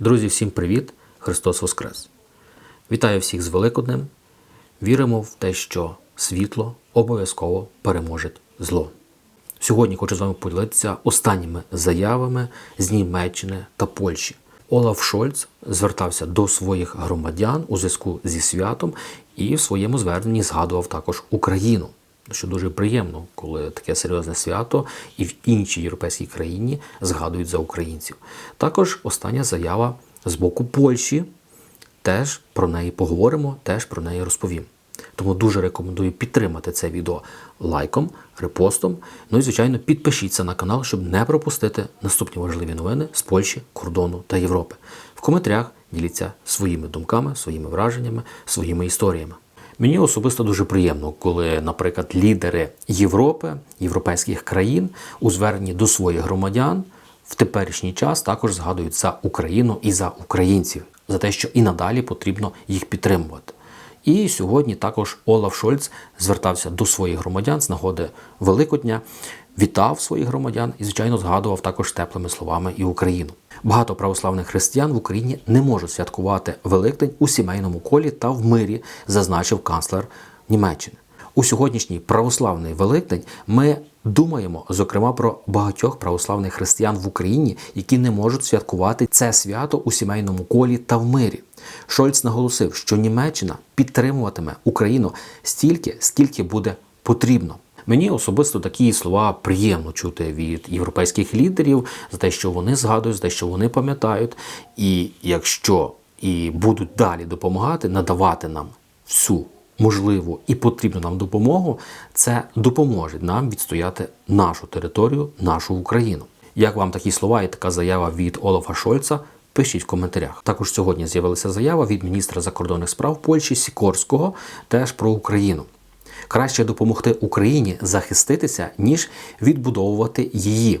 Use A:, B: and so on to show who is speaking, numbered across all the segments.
A: Друзі, всім привіт! Христос Воскрес! Вітаю всіх з Великоднем. Віримо в те, що світло обов'язково переможе зло. Сьогодні хочу з вами поділитися останніми заявами з Німеччини та Польщі. Олаф Шольц звертався до своїх громадян у зв'язку зі святом і в своєму зверненні згадував також Україну. Що дуже приємно, коли таке серйозне свято і в іншій європейській країні згадують за українців. Також остання заява з боку Польщі. Теж про неї поговоримо, теж про неї розповім. Тому дуже рекомендую підтримати це відео лайком, репостом. Ну і, звичайно, підпишіться на канал, щоб не пропустити наступні важливі новини з Польщі, кордону та Європи. В коментарях діліться своїми думками, своїми враженнями, своїми історіями. Мені особисто дуже приємно, коли, наприклад, лідери Європи, європейських країн у зверненні до своїх громадян в теперішній час також згадують за Україну і за українців, за те, що і надалі потрібно їх підтримувати. І сьогодні також Олаф Шольц звертався до своїх громадян з нагоди Великодня, вітав своїх громадян і, звичайно, згадував також теплими словами і Україну. Багато православних християн в Україні не можуть святкувати Великдень у сімейному колі та в мирі, зазначив канцлер Німеччини. У сьогоднішній православний Великдень ми думаємо, зокрема, про багатьох православних християн в Україні, які не можуть святкувати це свято у сімейному колі та в мирі. Шольц наголосив, що Німеччина підтримуватиме Україну стільки, скільки буде потрібно. Мені особисто такі слова приємно чути від європейських лідерів за те, що вони згадують, за те, що вони пам'ятають, і якщо і будуть далі допомагати, надавати нам всю можливу і потрібну нам допомогу, це допоможе нам відстояти нашу територію, нашу Україну. Як вам такі слова і така заява від Олафа Шольца? Пишіть в коментарях. Також сьогодні з'явилася заява від міністра закордонних справ Польщі Сікорського теж про Україну. Краще допомогти Україні захиститися, ніж відбудовувати її.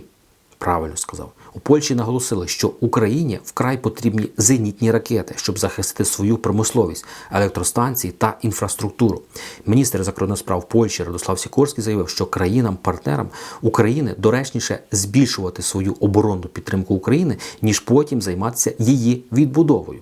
A: Правильно сказав. У Польщі наголосили, що Україні вкрай потрібні зенітні ракети, щоб захистити свою промисловість, електростанції та інфраструктуру. Міністр закордонних справ Польщі Радослав Сікорський заявив, що країнам-партнерам України доречніше збільшувати свою оборонну підтримку України, ніж потім займатися її відбудовою.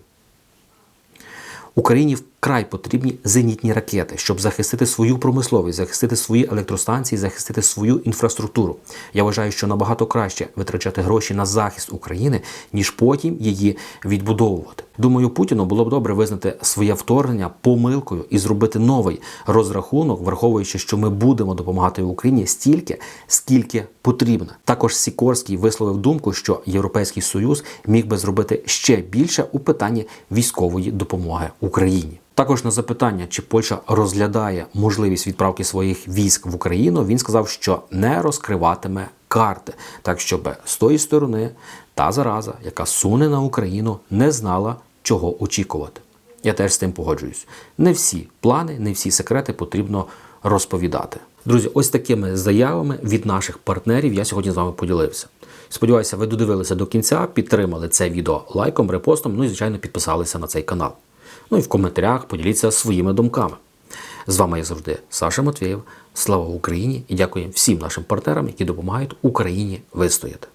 A: Україні вкрай потрібні зенітні ракети, щоб захистити свою промисловість, захистити свої електростанції, захистити свою інфраструктуру. Я вважаю, що набагато краще витрачати гроші на захист України, ніж потім її відбудовувати. Думаю, Путіну було б добре визнати своє вторгнення помилкою і зробити новий розрахунок, враховуючи, що ми будемо допомагати Україні стільки, скільки потрібно. Також Сікорський висловив думку, що Європейський Союз міг би зробити ще більше у питанні військової допомоги Україні. Також на запитання, чи Польща розглядає можливість відправки своїх військ в Україну, він сказав, що не розкриватиме карти, так щоб з тої сторони та зараза, яка суне на Україну, не знала, чого очікувати. Я теж з тим погоджуюсь. Не всі плани, не всі секрети потрібно розповідати. Друзі, ось такими заявами від наших партнерів я сьогодні з вами поділився. Сподіваюся, ви додивилися до кінця, підтримали це відео лайком, репостом, ну і звичайно підписалися на цей канал. Ну і в коментарях поділіться своїми думками. З вами, я завжди, Саша Матвєєв. Слава Україні і дякую всім нашим партнерам, які допомагають Україні вистояти.